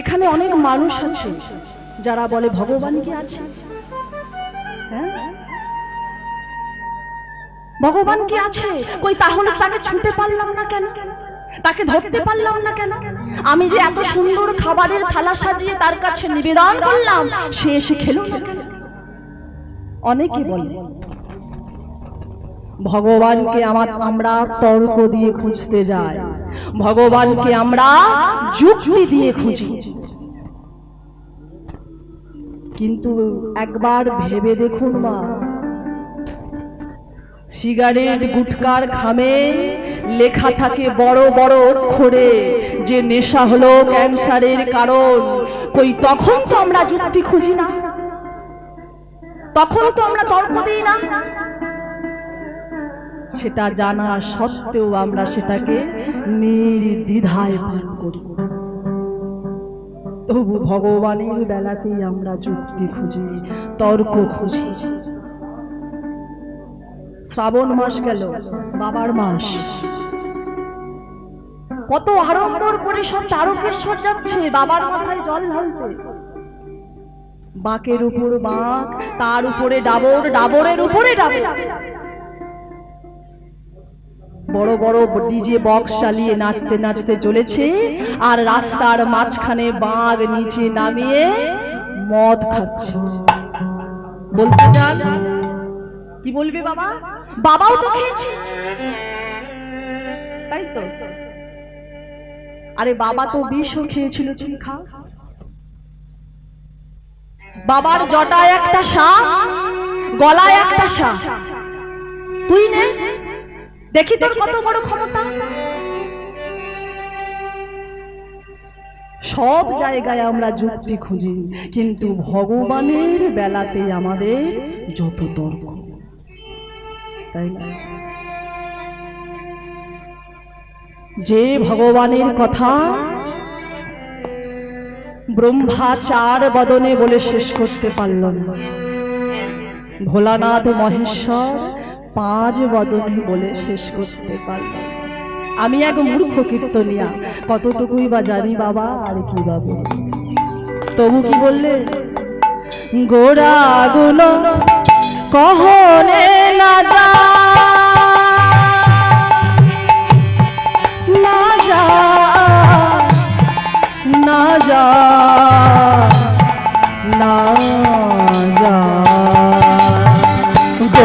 এখানে অনেক মানুষ আছে, যারা বলে ভগবান কি আছে? হ্যাঁ? ভগবান কি আছে? কই তাহলে তাকে ছুটে পারলাম না কেন? তাকে ধরতে পারলাম না কেন? আমি যে এত সুন্দর খাবারের থালা সাজিয়ে তার কাছে নিবেদন করলাম, সে এসে খেলো অনেকে বলে, ভগবানকে আমার আমরা তর্ক দিয়ে খুঁজতে যাই। ভগবানকে আমরা যুক্তি দিয়ে খুঁজি। কিন্তু একবার ভেবে দেখুন মা, সিগারেট গুটকার খামে লেখা থাকে বড় বড় অক্ষরে যে নেশা হলো ক্যান্সারের কারণ। কই, তখন তো আমরা যুক্তি খুঁজি না। তখন তো আমরা তর্ক দিই না। সেটা জানা সত্ত্বেও আমরা সেটাকে নির্দ্বিধায় পান করি। তবু ভগবানের বেলাতেই আমরা যুক্তি খুঁজি, তর্ক খুঁজি। শ্রাবণ মাস গেল, বাবার মাস। কত আড়ম্বর করে সব তারকেশ্বর যাচ্ছে, বাবার মাথায় জল ঢালতে। বাঁকের উপর বাঁক, তার উপরে ডাবর, ডাবরের উপরে ডাবর। বড় বড় ডিজে বক্স চালিয়ে নাচতে নাচতে চলেছে আর রাস্তার মাঝখানে বাঘ নিচে নামিয়ে মদ খাচ্ছে। বলতে চান? কি বলবে বাবা? বাবাও তো খেয়েছে। তাই তো? আরে বাবা তো বিষও খেয়েছিল, তুমি খাও। বাবার জটায় একটা সাপ, গলায় একটা সাপ। তুই নে। দেখি তোর কত বড় ক্ষমতা। সব জায়গায় আমরা যুক্তি খুঁজি কিন্তু ভগবানের বেলাতে আমাদের যত তর্ক। তাই না? যে ভগবানের কথা ব্রহ্মা চার বদনে বলে শেষ করতে পারল না। ভোলানাথ মহেশ্বর পাঁচ বদনে বলে শেষ করতে পারল আমি এক মূর্খ কীর্তনিয়া, কতটুকুই বা জানি বাবা, আর কি বাবা তবু কি বললে? গোড়া গুণ, কহনে না যা। না যা না যা না যা।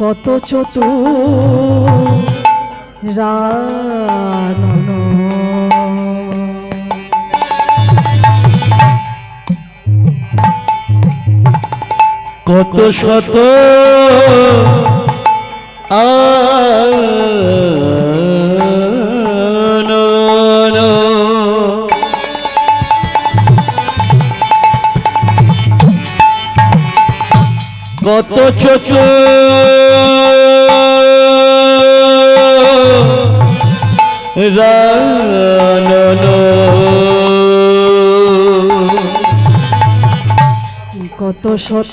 কত চতু রানন কত শত কত রানন কত শত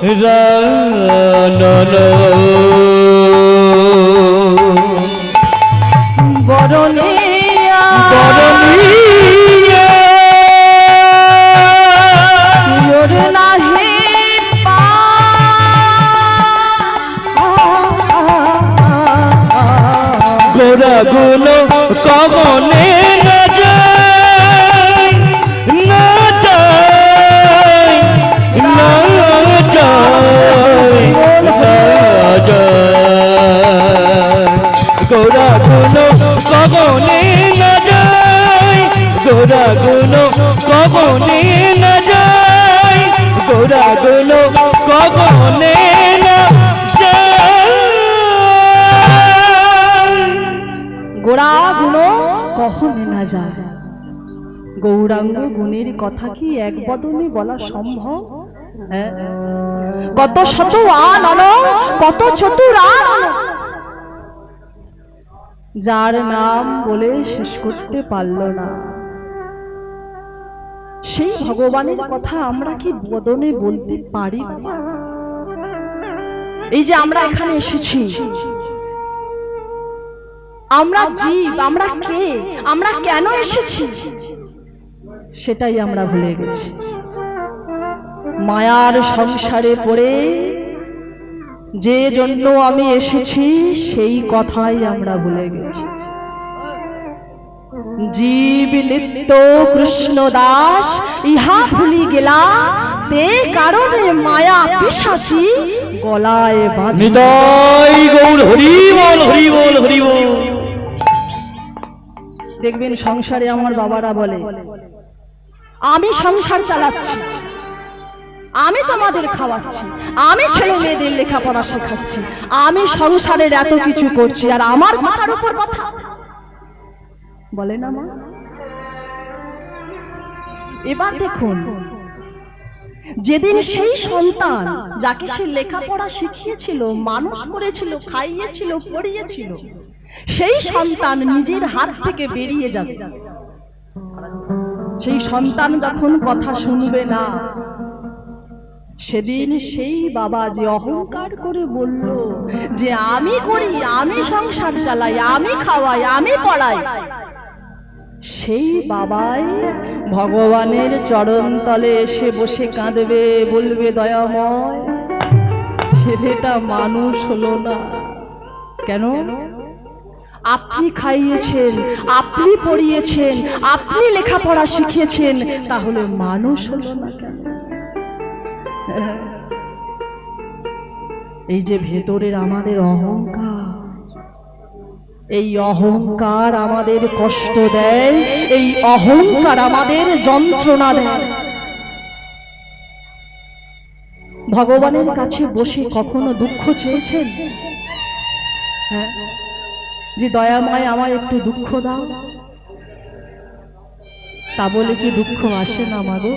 রানন বরণিয়া বরণিয়া গোরা গুণ কমনে কমনে না যায় গোরা গুণ কমনে না যায় গোরা গুণ কমনে না গোড়া গুণ কখনো না যায় গৌরাঙ্গ গুণের কথা কি এক বদনে বলা সম্ভব? কত শত আন কত চতুর আনো। যার নাম বলে শেষ করতে পারল না। সেই ভগবানের কথা আমরা কি বদনে বলতে পারি? এই যে আমরা এখানে এসেছি। আমরা জীব, আমরা কে, আমরা কেন এসেছি? সেটাই আমরা ভুলে গেছি। মায়ার সংসারে পড়ে যে জন্য আমি এসেছি সেই কথাই আমরা ভুলে গেছি। জীব নিত্য কৃষ্ণ দাস ইহা ভুলি গেলা তে কারণে মায়া পিসাচি গলায় নিতাই গৌর হরি বল হরি বল হরি বল। দেখবেন সংসারে আমার বাবারা বলে আমি সংসার চালাচ্ছি। আমি তোমাদের খাওয়াচ্ছি, আমি ছেলে মেয়েদের লেখাপড়া শেখাচ্ছি, আমি সংসারের এত কিছু করছি, আর আমার মাথার উপর কথা। বলে না মা। এবার দেখুন, যেদিন সেই সন্তান যাকে সে লেখাপড়া শিখিয়েছিল, মানুষ করেছিল, খাইয়েছিল, পড়িয়েছিল, সেই সন্তান নিজের হাত থেকে বেরিয়ে যাবে। সেই সন্তান যখন কথা শুনবে না সেদিন সেই বাবা যে অহংকার করে বলল যে আমি করি আমি সংসার চালাই আমি খাওয়াই আমি পড়াই। সেই বাবাই ভগবানের চরণ তলে এসে বসে কাঁদবে বলবে দয়াময় ছেলেটা মানুষ হলো না। কেন? আপনি খাইয়েছেন আপনি পড়িয়েছেন আপনি লেখাপড়া শিখিয়েছেন তাহলে মানুষ হলো না কেন? এই যে ভেতরের আমাদের অহংকার, এই অহংকার আমাদের কষ্ট দেয়, এই অহংকার আমাদের যন্ত্রণা দেয়। ভগবানের কাছে বসে কখনো দুঃখ চেয়েছেন? হ্যাঁ? যে দয়াময় আমায় একটু দুঃখ দাও। তা বলে কি দুঃখ আসে না মাগো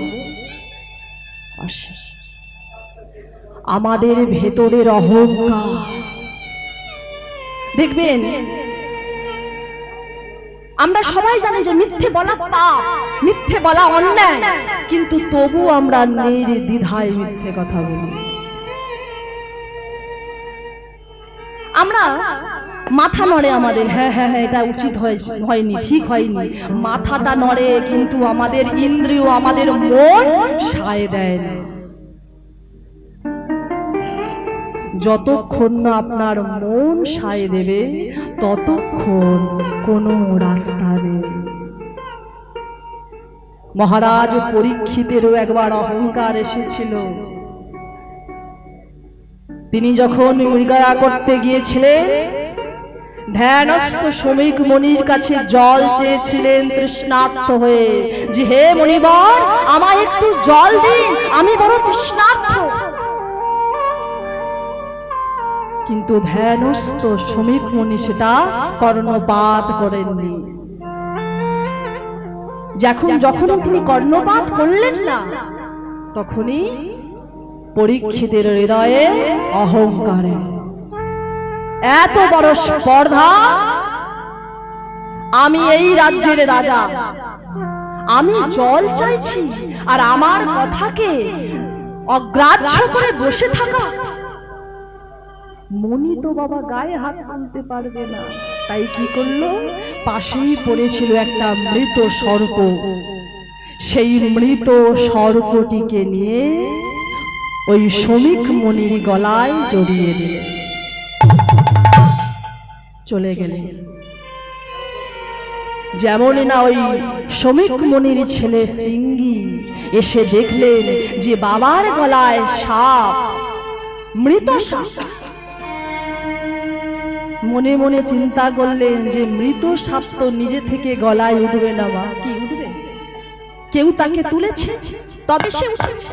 আসে। আমাদের ভেতরের অহংকার। দেখবেন, আমরা সবাই জানি যে মিথ্যে বলা পাপ, মিথ্যে বলা অন্যায়, কিন্তু তবু আমরা নির্দ্বিধায় মিথ্যে কথা বলি। আমরা মাথা নড়ে আমাদের হ্যাঁ হ্যাঁ হ্যাঁ এটা উচিত হয়, হয়নি, ঠিক হয়নি। মাথাটা নড়ে, কিন্তু আমাদের ইন্দ্রিয় আমাদের মন সায় দেয় না। যতক্ষণ না আপনার মন সায় দেবে, ততক্ষণ কোনো রাস্তা নেই। মহারাজ পরীক্ষিতেরও একবার অহংকার এসেছিল। তিনি যখন মৃগয়া করতে গিয়েছিলেন, ধ্যানস্থ শ্রমিক মনির কাছে জল চেয়েছিলেন তৃষ্ণার্ত হয়ে, যে, হে মণিবর আমায় একটু জল দিন, আমি বড় তৃষ্ণার্ত কিন্তু ধ্যানস্থ শ্রমিক মনি সেটা কর্ণপাত করেননি। যখন যখন তিনি কর্ণপাত করলেন না, তখনই পরীক্ষিতের হৃদয়ে অহংকারে এত বড় স্পর্ধা। আমি এই রাজ্যের রাজা। আমি জল চাইছি আর আমার কথাকে অগ্রাহ্য করে বসে থাকা মনি তো বাবা গায়ে হাত আনতে পারবে না। তাই কি করল? পাশেই পড়েছিল একটা মৃত সর্প। সেই মৃত সর্পটিকে নিয়ে ওই শ্রমিক মনির গলায় জড়িয়ে দিলেন চলে গেলেন যেমন না ওই শ্রমিক মনির ছেলে সিঙ্গি এসে দেখলেন যে বাবার গলায় সাপ, মৃত সাপ। মনে মনে চিন্তা করলেন যে মৃত সাপ তো নিজে থেকে গলায় উঠবে না বা কি উঠবে? কেউ তাকে তুলেছে? তবে সে উঠেছে।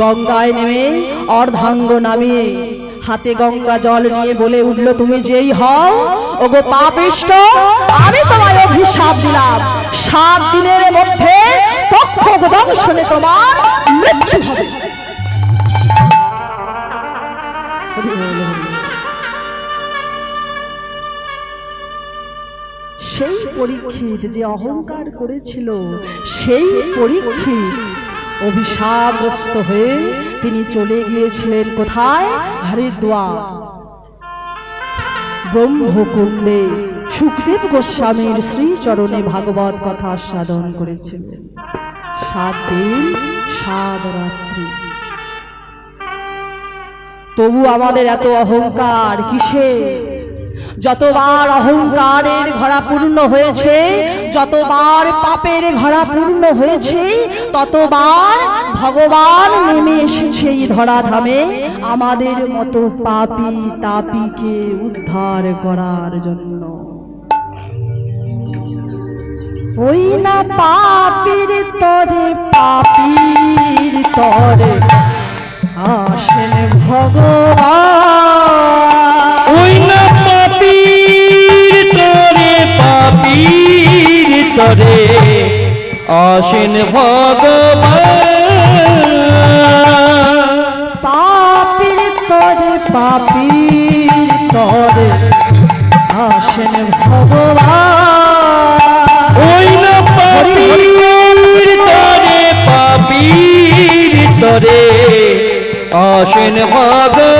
গঙ্গায় নেমে অর্ধাঙ্গ নামিয়ে হাতে গঙ্গা জল নিয়ে বলে উঠল তুমি যেই হও ওগো পাপিষ্ট আমি তোমায় অভিশাপ দিলাম। সাত দিনের মধ্যে দংশনে তোমার মৃত্যু হবে। সেই পরীক্ষিত যে অহংকার করেছিল, সেই পরীক্ষিত অভিশাপগ্রস্ত হয়ে তিনি চলে গিয়েছিলেন কোথায়? হরিদ্বার। ব্রহ্মকুণ্ডে সুখদেব গোস্বামীর শ্রীচরণে ভাগবত কথা আস্বাদন করেছিলেন। সাত দিন, সাত রাত্রি। তবু আমাদের এত অহংকার কিসে যতবার অহংকারের ঘোড়া পূর্ণ হয়েছে, যতবার পাপের ঘোড়া পূর্ণ হয়েছে, ততবার ভগবান নেমে এসেছে এই ধরাধামে। আমাদের মতো পাপি তাপিকে উদ্ধার করার জন্য। ওই না পাপির তরে পাপির তরে আসেন ভগবান। তরে আসেন ভগবান। পাপির তরে পাপির তরে আসেন ভগবান। ওই না পাপির তরে পাপির তরে আসেন ভগবান।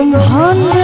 এই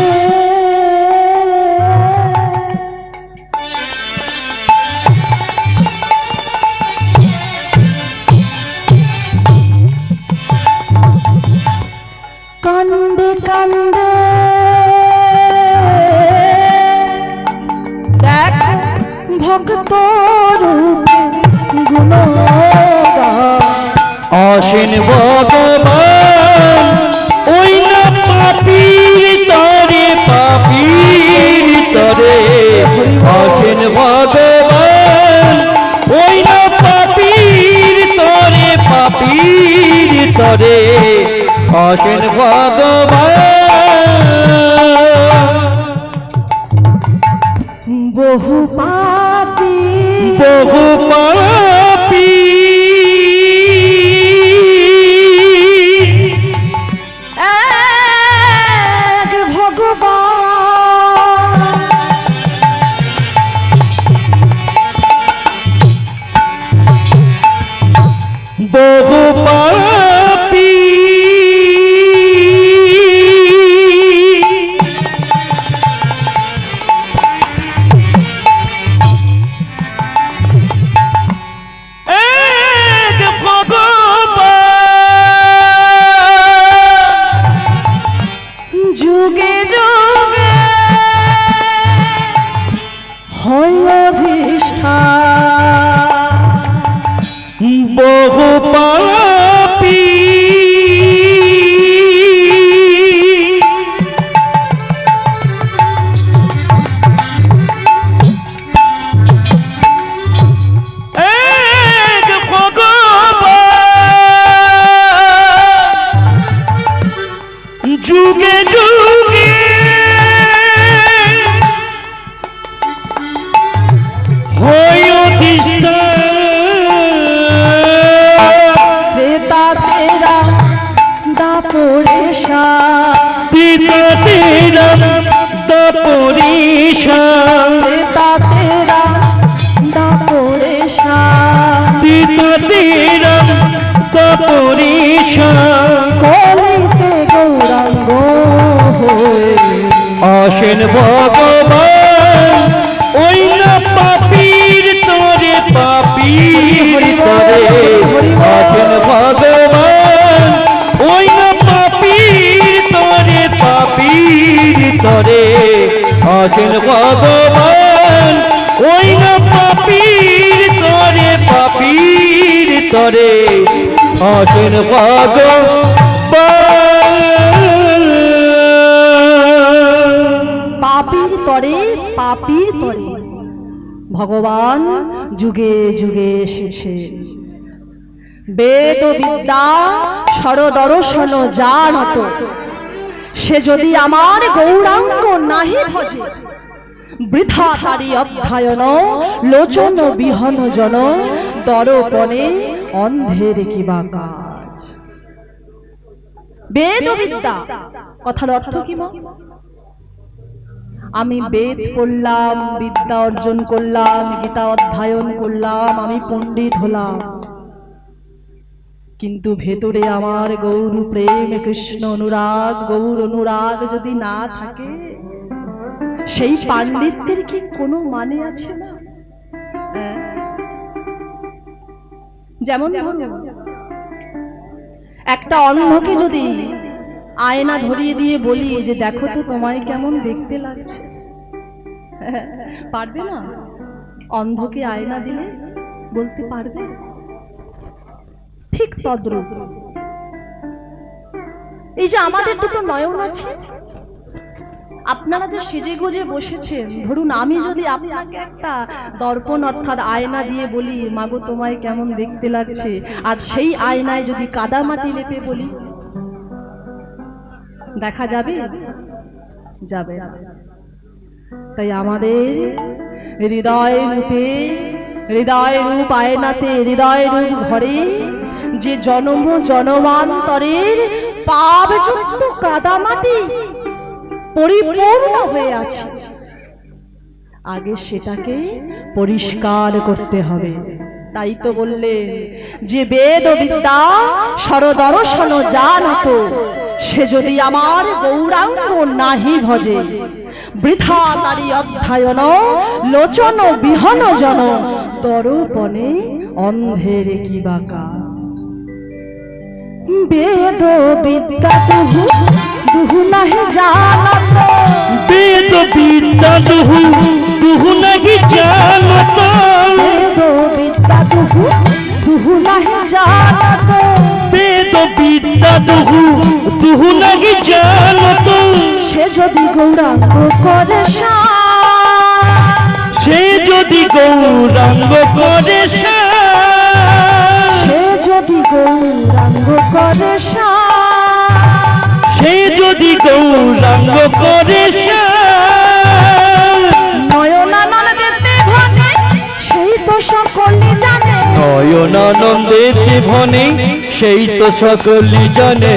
ভগবান, ওই না পাপীর তরে পাপীর তরে আসেন ভগবান, ওই না পাপীর তরে পাপীর তরে আসেন ভগবান ওই না পাপীর তরে পাপীর তরে আসেন ভগবান ভগবান যুগে যুগে এসেছে। বেদ বিদ্যা সরদর্শন জানত। সে যদি আমার গৌরাঙ্গ নাহি ভজে বৃথা তারি অধ্যয়ন, লোচন বিহন জন দরপনে অন্ধের কিবা কাজ? বেদ বিদ্যা, কথার অর্থ কি মা? আমি বেদ পড়লাম বিদ্যা অর্জন করলাম গীতা অধ্যয়ন করলাম আমি পণ্ডিত হলাম। কিন্তু ভেতরে আমার গৌর প্রেম কৃষ্ণ অনুরাগ গৌর অনুরাগ যদি না থাকে সেই পাণ্ডিত্যের কি কোনো মানে আছে না? যেমন একটা অন্ধকে যদি আয়না ধরিয়ে দিয়ে বলি যে দেখো তো তোমায় কেমন দেখতে লাগছে। পারবে না? অন্ধকে আয়না দিলে বলতে পারবে? ঠিক তদ্রূপ। এই যে আমাদের দুটো নয়ন আছে, আপনারা যে সেজে গুজে বসেছেন, ধরুন আমি যদি আপনাকে একটা দর্পণ অর্থাৎ আয়না দিয়ে বলি, মাগো, তোমায় কেমন দেখতে লাগছে? আর সেই আয়নায় যদি কাদা মাটি লেপে বলি দেখা যাবে? যাবে। তাই আমাদের হৃদয় রূপে, হৃদয় রূপ আয়নাতে, হৃদয় রূপ ঘরে, যে জনম জনমান্তরের পাপযুক্ত কাদামাটি পরিপূর্ণ হয়ে আছে, আগে সেটাকে পরিষ্কার করতে হবে। তাই তো বললেন, যে বেদ বিদ্যা সরদর্শন জানত সে যদি আমার গৌরাঙ্গ নাহি ভজে বৃথা তারি অধ্যয়ন লোচন বিহন জন দরপনে অন্ধের কি বাকা? বেদ বিদ্যা দুহু দুহু নাহি জানত। বেদ বিদ্যা দুহু দুহু নাহি জানত। বেদ বিদ্যা দুহু দুহু নাহি জানত। বেদ বিদ্যা দুহু দুহু নাহি জানত সে যদি গৌরাঙ্গ করে সে যদি গৌরাঙ্গ করে সে। যদি গৌরাঙ্গ করে সে যদি গৌরাঙ্গ করে সেই তো সকলে জানে। নয়নানন্দেতে ভনে সেই তো সকলি জানে।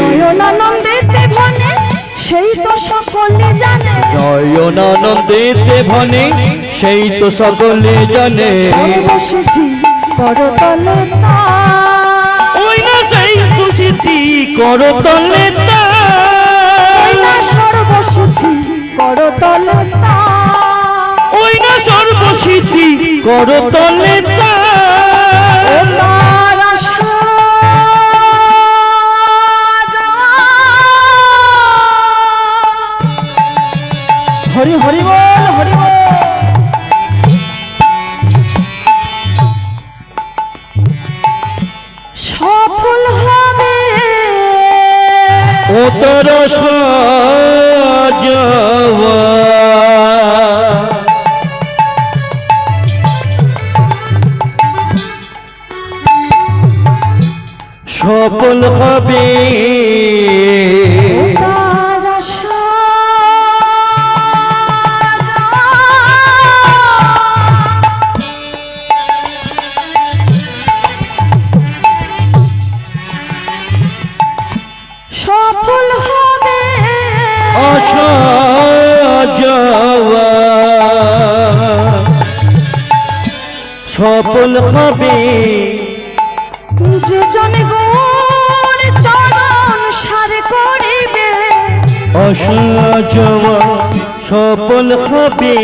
নয়নানন্দেতে ভানে সেই তো সকলে জানে। নয়নানন্দেতে ভনে সেই তো সকলে জানে। করতলে তার। ওই না সেই খুশিটি করতলে করতলে ওই না সর্বসিদ্ধি করতলে ও হরি হরি আশা যাওয়া সফল হবে। যে জন গুণ চরণ সার করিবে। আশা যাওয়া সফল হবে।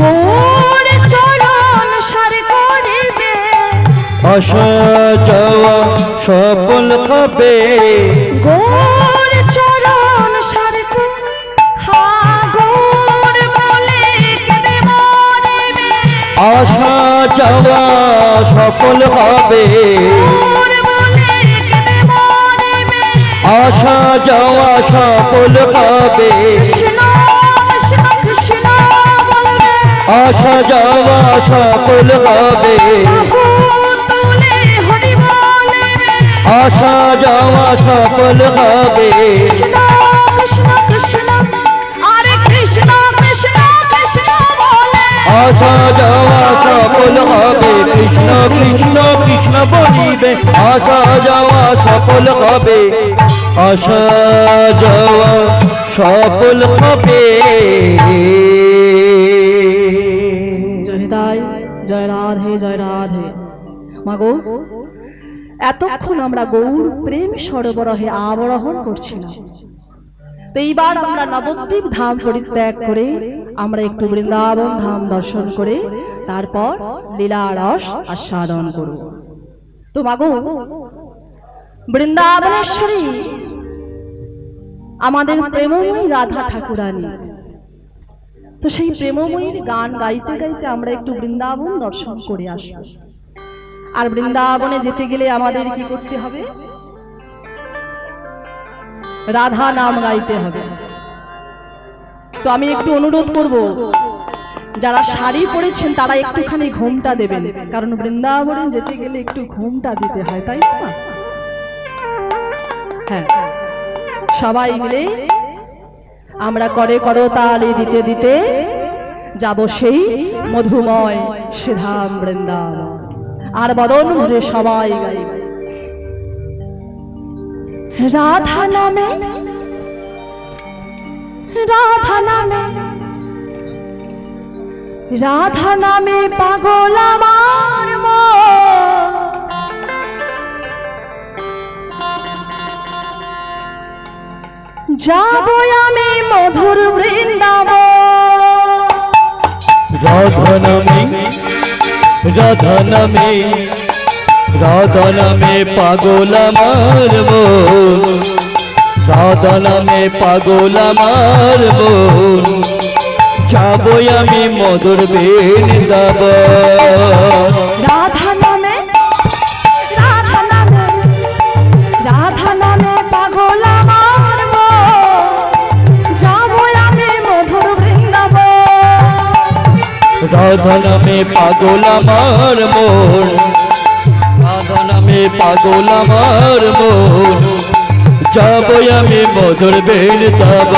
গুণ চরণ সার করিবে। আশা যাওয়া সফল হবে। গুণ আশা যাওয়া সফল হবে। আশা যাওয়া সফল হবে। আশা যাওয়া সফল হবে। আশা যাওয়া সফল হবে। আশা যাওয়া সফল হবে, কৃষ্ণ কৃষ্ণ কৃষ্ণ বলিবে। সফল হবে হবে। জয় রাধে জয় রাধে। মাগো, এতক্ষণ আমরা গৌর প্রেম সরবরাহে আবরোহণ করছিলাম। এইবার আমরা নবদ্বীপ ধাম পরিত্যাগ করে আমরা একটু বৃন্দাবন ধাম দর্শন করে তারপর লীলা রস আস্বাদন করব। তো মাগো বৃন্দাবনেশ্বরী আমাদের প্রেমময়ী রাধা ঠাকুরানী। তো সেই প্রেমময়ীর গান গাইতে গাইতে আমরা একটু বৃন্দাবন দর্শন করে আসব। আর বৃন্দাবনে যেতে গেলে আমাদের কি করতে হবে? রাধা নাম গাইতে হবে। তো আমি একটু অনুরোধ করব, যারা শাড়ি পরেছেন তারা একটুখানি ঘুমটা দেবেন, কারণ বৃন্দাবনে যেতে গেলে একটু ঘুমটা দিতে হয়, তাই না হ্যাঁ সবাই মিলে আমরা করে করতালি দিতে দিতে যাব সেই মধুময় শ্রীধাম বৃন্দাবন। আর বদন সবাই রাধা নামে রাধা নামে। রাধা নামে পাগল আমার। যাব আমি মধুর বৃন্দাবন। রাধা নামে রাধা নামে রাধা নামে পাগল আমার রাধা নামে পাগল আমার মন। যাব আমি মধুর বৃন্দাবন। রাধা নামে রাধা নামে রাধা নামে পাগল আমার। যাব আমি মধুর বৃন্দাবন। রাধা নামে পাগল আমার মন। রাধা নামে পাগল আমার মন। যাব আমি মধুর বৃন্দাবন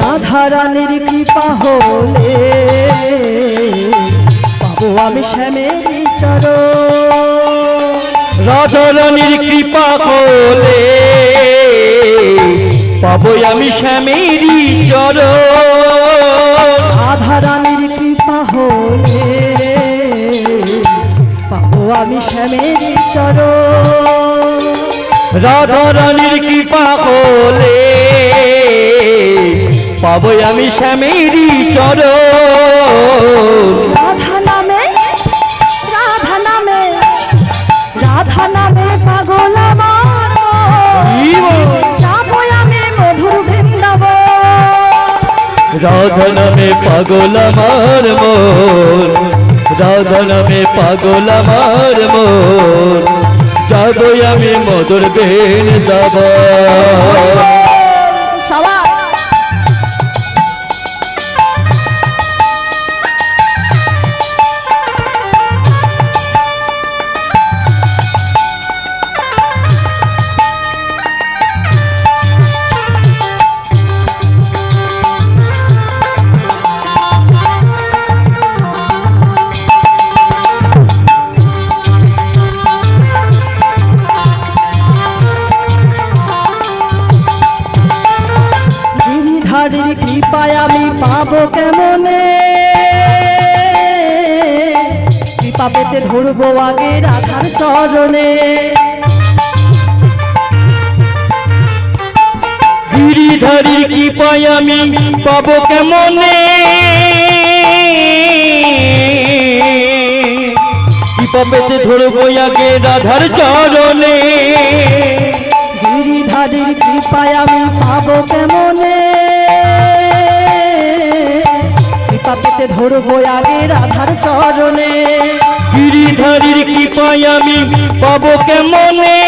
রাধা রানীর কৃপা হলে পাবো আমি শ্যামের চরণ। রাধা রানীর কৃপা হলে পাবো আমি শ্যামেরই চরণ। রাধা রানীর কৃপা হলে পাবো আমি শ্যামের চরণ। রাধা রানীর কৃপা হলে পাবো আমি শ্যামেরই চরণ। রাধা নামে পাগল আমার মন। রাধা নামে পাগল আমার মন। যাব আমি মধুর বেন যাব। পেতে আগে রাধার চরণে। গিরিধারীর কি পাই আমি পাবো কেমনে? কৃপা পেতে ধরবো আগে রাধার চরণে। গিরিধারীর কৃপায় আমি পাবো কেমনে? কৃপা পেতে ধরবো আগে রাধার চরণে। গিরিধারীর কৃপায় আমি পাবো কেমনে?